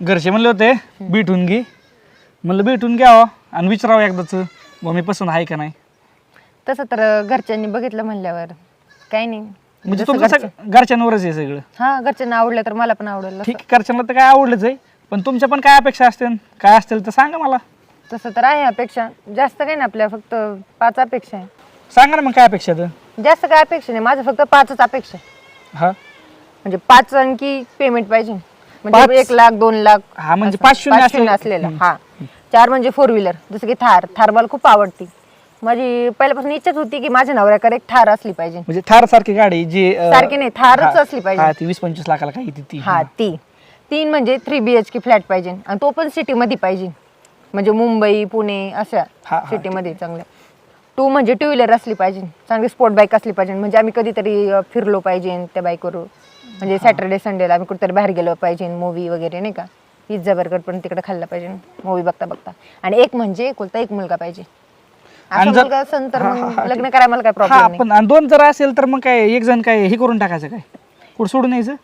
घरचे म्हणले होते भेटून घे. म्हणलं भेटून घ्यावं आणि विचारावं एकदाच मग मी पसंत आहे का नाही? तसं तर घरच्यांनी बघितलं म्हणल्यावर. काही नाही. म्हणजे जसं तुमचं घरचे- सग- घरच्यांवरच आहे सगळं. हा घरच्यांना आवडलं तर मला पण आवडेल. ठीक आहे घरच्यांना तर काय आवडलंच आहे पण तुमच्या पण काय अपेक्षा असतील? काय असतील तर सांगा मला. तसं तर आहे अपेक्षा. जास्त काही नाही आपल्या फक्त पाच अपेक्षा आहे. सांगा ना मग काय अपेक्षा तर जास्त काय अपेक्षा नाही. माझं फक्त पाचच अपेक्षा आहे. हा. म्हणजे पाच अंकी पेमेंट पाहिजे. पाच? म्हणजे एक लाख दोन लाख हा, म्हणजे असं. पाच शून्य पाच शून्य असलेलं. असलेलं हा. चार म्हणजे फोर व्हीलर जसं की थार थार मला खूप आवडती. माझी पहिल्यापासून इच्छाच होती की माझ्या नवऱ्याकडे एक थार असली पाहिजे. म्हणजे थार सारखी गाडी जी अं, सारखी नाही, थारच हा, असली पाहिजे. हा ती वीस पंचवीस लाखाला काही ती ती. हा ती. तीन म्हणजे three B H K flat पाहिजे. आणि तो पण सिटीमध्ये पाहिजे. म्हणजे मुंबई पुणे अशा हा, हा, सिटीमध्ये चांगल्या. टू म्हणजे टू व्हीलर असली पाहिजे. चांगली स्पोर्ट बाईक असली पाहिजे. म्हणजे आम्ही कधीतरी अं, फिरलो पाहिजे त्या बाईकवर म्हणजे सॅटर्डे संडेला आम्ही कुठेतरी बाहेर गेलो पाहिजे मूवी वगैरे नाही का? पिझ्झा बर्गर पण तिकडे खाल्ला पाहिजे मूवी बघता बघता आणि एक म्हणजे एकुलता एक मुलगा पाहिजे. असा आणि जर- मुलगा असेल तर हा, मग हा, हा, लग्न करायला मला काय हा प्रॉब्लेम नाही. पण आणि दोन जर असेल तर मग काय एक जण काय हे करून टाकायचं काय? कुठं सोडून यायचं?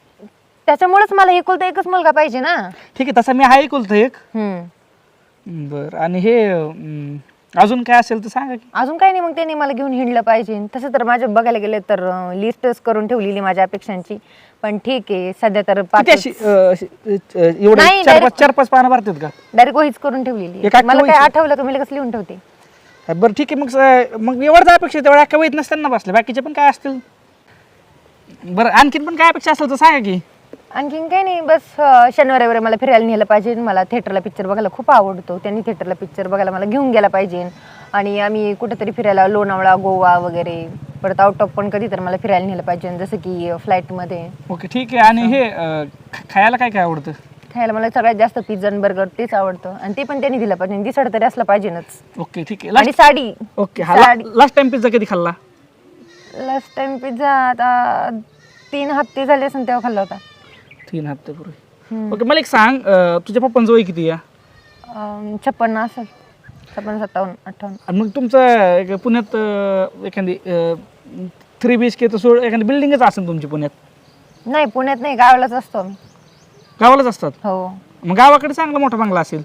त्याच्यामुळेच मला एकुलता एकच मुलगा पाहिजे ना. ठीक आहे तसं मी आहे कुलतं एक. हम्म. बर आणि हे अं, अजून काय असेल तर सांगा की. अजून काही नाही मग त्यांनी मला घेऊन हिंडलं पाहिजे. तसं तर माझं बघायला गेलं तर लिस्टच करून ठेवलेली माझ्या अपेक्षांची. पण ठीक आहे सध्या तर किती अशी अं, अशी, अं, एवढे नाही, चार direct- पाच चार पाच पानं भरतात का? डायरेक्ट वहीच करून ठेवलेली एक मला काय वहीच? आठवलं का? मी लगेच लिहून ठेवते. बरं ठीक आहे मग स- मग एवढं अपेक्षा तेवढ्या अख्खा वहीत नसतात ना बसले बाकीचे पण काय असतील? बरं आणखीन पण काय अपेक्षा असेल तर सांगा की. आणखीन काही नाही बस अं, शनिवारी वगैरे मला फिरायला नेलं पाहिजे. मला थिएटरला पिक्चर बघायला खूप आवडतो. त्यांनी थिएटरला पिक्चर बघायला मला घेऊन गेला पाहिजे. आणि आम्ही कुठेतरी फिरायला लोणावळा गोवा वगैरे परत आउट ऑफ पण कधी तर मला फिरायला नेलं पाहिजे. जसं की फ्लाईटमध्ये ओके ठीक आहे. आणि हे अं, ख- खायला काय काय आवडतं? खायला मला सगळ्यात जास्त पिझ्झा बर्गर तेच आवडतं. आणि ते पण त्यांनी दिलं पाहिजे. दिसड तरी असलं पाहिजेच ओके ठीक आहे. आणि लास्ट साडी. ओके हा साडी. लास्ट टाइम पिझ्झा कधी खाल्ला? लास्ट टाइम पिझ्झा आता तीन हप्ते झाले असेल तेव्हा खाल्ला होता. तीन हप्त्यापूर्वी ओके मला एक सांग अं, तुझ्या पप्पांचं वय किती आहे? अं, छप्पन्न असेल छप्पन्न सत्तावन्न अठ्ठावन्न. आणि मग तुमचं एक पुण्यात अं, एखादी थ्री बी एच के तर सोड एखादी बिल्डिंगच असेल तुमची पुण्यात? नाही पुण्यात नाही गावालाच असतो आम्ही. गावालाच असतात? हो. मग गावाकडे चांगला मोठा बंगला असेल?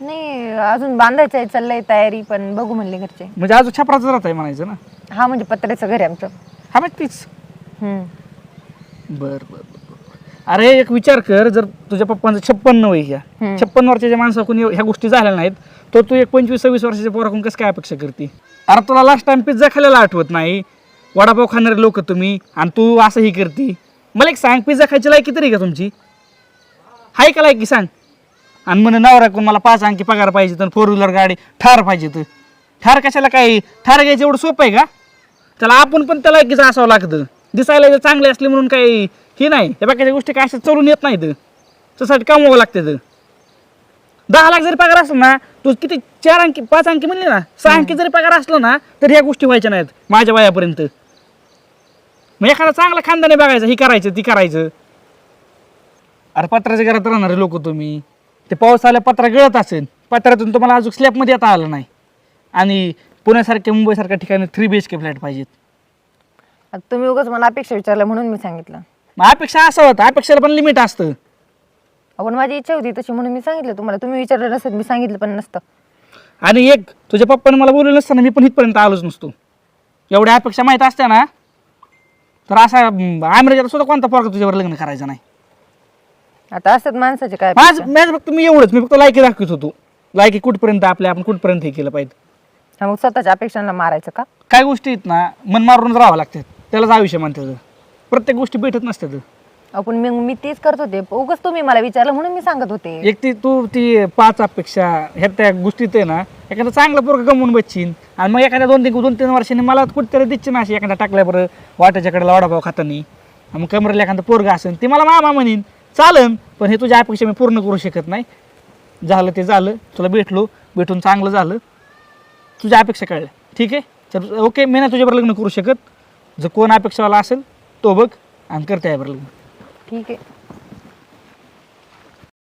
नाही अजून बांधायचं आहे चाललंय तयारी पण बघू म्हणले घरचे. म्हणजे अजून छपराचं राहत आहे म्हणायचं ना? हा म्हणजे पत्र्याचं घर आहे आमचं. हा मग तीच. हम्म. बर बर बर, बर. अरे एक विचार कर जर तुझ्या पप्पांचं छप्पन्न वय हम्म. छप्पन्न वर्षाच्या माणसाकडून ह्या गोष्टी झाल्या नाहीत तर तू एक पंचवीस सव्वीस वर्षाच्या पोराकडून कसं काय अपेक्षा करते? अरे तुला लास्ट टाइम पिझ्झा खाल्लेला आठवत नाही? वडापाव खाणारे लोक तुम्ही आणि तू असंही करते. मला एक सांग पिझ्झा खायची लायकी तरी का तुमची? हाय का लायकी सांग. आणि म्हणे नवरा कोण मला पाच अंकी पगार पाहिजे तर फोर व्हीलर गाडी ठार पाहिजे तर ठार कशाला काय? ठार घ्यायचं एवढं सोपं आहे का? त्याला आपण पण त्याला लायकीचं असावं लागतं. दिसायला चांगले असले म्हणून काही हे नाही या बाकीच्या गोष्टी काय अशा चलून येत नाहीत. त्यासाठी कमवावं तर दहा लाख जरी पगार असला ना तू किती चार अंकी पाच अंकी म्हणले ना सहा अंकी जरी पगार असला ना तर ह्या गोष्टी व्हायच्या नाहीत माझ्या वयापर्यंत. मग एखादा चांगला खानदाने बघायचं ही करायचं ती करायचं. अरे पत्राच्या घरात राहणारे लोक तुम्ही. ते पाऊस आल्या पत्रा गळत असेल पत्र्यातून तुम्हाला अजून स्लॅबमध्ये येता आलं नाही. आणि पुण्यासारख्या मुंबईसारख्या ठिकाणी three B H K flat पाहिजेत. आता तुम्ही उगाच मला अपेक्षा विचारलं म्हणून मी सांगितलं. मग अपेक्षा असं होतं अपेक्षेला पण लिमिट असतं. आपण माझी इच्छा होती तशी म्हणून मी सांगितलं तुम्हाला. तुम्ही विचारलं नसतं मी सांगितलं पण नसतं. आणि एक तुझ्या पप्पाने मला बोललं नसतं ना मी पण इथपर्यंत आलोच नसतो. एवढ्या अपेक्षा माहीत असत्या ना तर असा अमेरिकेला सुद्धा कोणता पोरगा तुझ्यावर लग्न करायचं नाही. आता असतात माणसाचे काय माझ अपेक्षा. माझं फक्त मी एवढंच मी फक्त लायकी दाखवत होतो. लायकी कुठपर्यंत आपल्या आपण कुठपर्यंत हे केलं पाहिजे. हा, मग स्वतःच्या अपेक्षांना मारायचं का? काय गोष्टी आहेत ना मन मारूनच राहावं लागतात त्यालाच आयुष्य म्हणतात. प्रत्येक गोष्टी भेटत नसतात आपण मी मी तेच करत होते. उगाच तुम्ही मला विचारलं म्हणून मी सांगत होते. एक ती तू ती पाच अपेक्षा ह्या त्या गोष्टीत आहे ना एखादा चांगला पोरग गमवून बच्चीन आणि मग एखाद्या दोन तीन दोन तीन वर्षांनी मला कुठेतरी दिसची ना अशी एखाद्या टाकल्या बरं वाट्याच्या कडेला वडापाव खातानी. आणि मग कमरेला एखादा पोरगा असेल ते मला मामा म्हणीन चालन पण हे तुझ्या अपेक्षा मी पूर्ण करू शकत नाही. झालं ते झालं तुला भेटलो भेटून चांगलं झालं. तुझ्या अपेक्षा कळल्या. ठीक आहे? तर ओके मी नाही तुझ्याबरोबर लग्न करू शकत. जर कोण अपेक्षावाला असेल तो बघ आणि करते लग्न ठीक आहे.